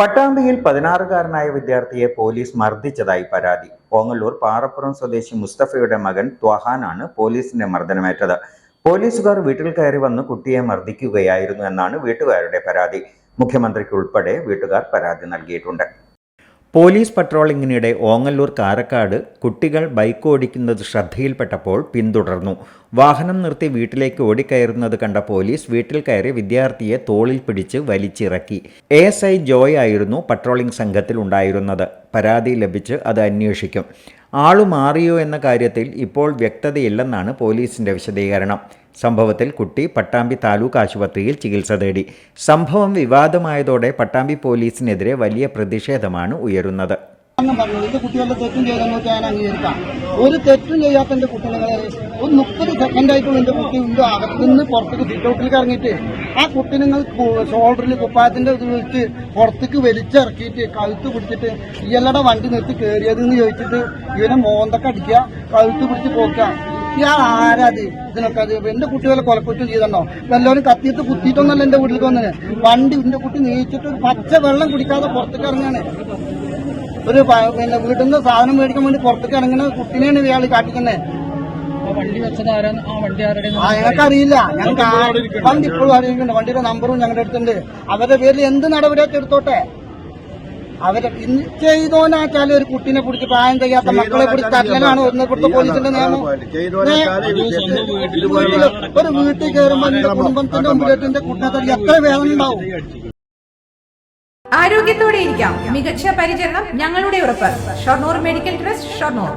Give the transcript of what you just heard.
പട്ടാമ്പിയിൽ പതിനാറുകാരനായ വിദ്യാർത്ഥിയെ പോലീസ് മർദ്ദിച്ചതായി പരാതി. ഓങ്ങല്ലൂർ പാറപ്പുറം സ്വദേശി മുസ്തഫയുടെ മകൻ ത്വഹാനാണ് പോലീസിന്റെ മർദ്ദനമേറ്റത്. പോലീസുകാർ വീട്ടിൽ കയറി വന്ന് കുട്ടിയെ മർദ്ദിക്കുകയായിരുന്നു എന്നാണ് വീട്ടുകാരുടെ പരാതി. മുഖ്യമന്ത്രിക്ക് ഉൾപ്പെടെ വീട്ടുകാർ പരാതി നൽകിയിട്ടുണ്ട്. പോലീസ് പട്രോളിങ്ങിനിടെ ഓങ്ങല്ലൂർ കാരക്കാട് കുട്ടികൾ ബൈക്ക് ഓടിക്കുന്നത് ശ്രദ്ധയിൽപ്പെട്ടപ്പോൾ പിന്തുടർന്നു. വാഹനം നിർത്തി വീട്ടിലേക്ക് ഓടിക്കയറുന്നത് കണ്ട പോലീസ് വീട്ടിൽ കയറി വിദ്യാർത്ഥിയെ തോളിൽ പിടിച്ച് വലിച്ചിറക്കി. എ എസ് ഐ ജോയ് ആയിരുന്നു പട്രോളിംഗ് സംഘത്തിൽ ഉണ്ടായിരുന്നത് പരാതി ലഭിച്ച് അത് അന്വേഷിക്കും. ആളു മാറിയോ എന്ന കാര്യത്തിൽ ഇപ്പോൾ വ്യക്തതയില്ലെന്നാണ് പോലീസിന്റെ വിശദീകരണം. സംഭവത്തിൽ കുട്ടി പട്ടാമ്പി താലൂക്ക് ആശുപത്രിയിൽ ചികിത്സ തേടി. സംഭവം വിവാദമായതോടെ പട്ടാമ്പി പോലീസിനെതിരെ വലിയ പ്രതിഷേധമാണ് ഉയരുന്നത്. ഒരു തെറ്റും ചെയ്യാത്ത എന്റെ കുട്ടികളെ ഒരു മുപ്പത് സെക്കൻഡ് ആയിട്ടുള്ള എന്റെ കുട്ടി ഉണ്ട് അകത്തുനിന്ന് പുറത്തേക്ക് സിറ്റൗട്ടിലേക്ക് ഇറങ്ങിയിട്ട് ആ കുട്ടി നിങ്ങൾ ഷോൾഡറിൽ കുപ്പായത്തിന്റെ ഇത് വെച്ച് പുറത്തേക്ക് വലിച്ചിറക്കിയിട്ട് കഴുത്ത് പിടിച്ചിട്ട് ഇയാളുടെ വണ്ടി നിർത്തി കയറിയത് എന്ന് ചോദിച്ചിട്ട് ഇവനെ മോന്തൊക്കെ അടിക്കുക കഴുത്ത് പിടിച്ച് പോക്കുക. ഇയാൾ ആരാത് ഇതിനൊക്കെ അത് എന്റെ കുട്ടി വല്ല കൊലക്കുറ്റം ചെയ്തോ വല്ലവരും കത്തിയിട്ട് കുത്തിയിട്ടൊന്നല്ല എന്റെ വീട്ടിലേക്ക് വന്നത് വണ്ടി എന്റെ കുട്ടി നീച്ചിട്ട് ഒരു പച്ച വെള്ളം കുടിക്കാതെ പുറത്തേക്ക് ഇറങ്ങാണ് ഒരു പിന്നെ വീട്ടിൽ നിന്ന് സാധനം മേടിക്കാൻ വേണ്ടി പുറത്തേക്ക് ഇറങ്ങുന്ന കുട്ടീനെയാണ് ഇയാൾ കാട്ടിക്കുന്നത്. വണ്ടി വെച്ചത് ആ വണ്ടി ആരുടെ ആ ഞങ്ങൾക്ക് അറിയില്ല ഞങ്ങൾക്ക് വണ്ടി ഇപ്പോഴും അറിയിക്കുന്നുണ്ട് വണ്ടിയുടെ നമ്പറും ഞങ്ങളുടെ അടുത്തുണ്ട്. അവരുടെ പേരിൽ എന്ത് നടപടിയൊക്കെ എടുത്തോട്ടെ? അവരെ ഇന്ന് ചെയ്തോനാച്ചാലും ഒരു കുട്ടീനെ പിടിച്ച് പ്രായം ചെയ്യാത്ത മക്കളെ പിടിച്ച് തല്ലലാണ് ഇവിടുത്തെ പോലീസിന്റെ നിയമം. വീട്ടിൽ ഒരു വീട്ടിൽ കയറുമ്പോൾ എന്റെ കുടുംബത്തിന്റെ മുമ്പിലേക്ക് എന്റെ കുട്ടത്തിൽ എത്ര വേദന ഉണ്ടാവും? ആരോഗ്യത്തോടെ ഇരിക്കാം. മികച്ച പരിചരണം ഞങ്ങളുടെ ഉറപ്പ്. Shoranur medical trust Shoranur.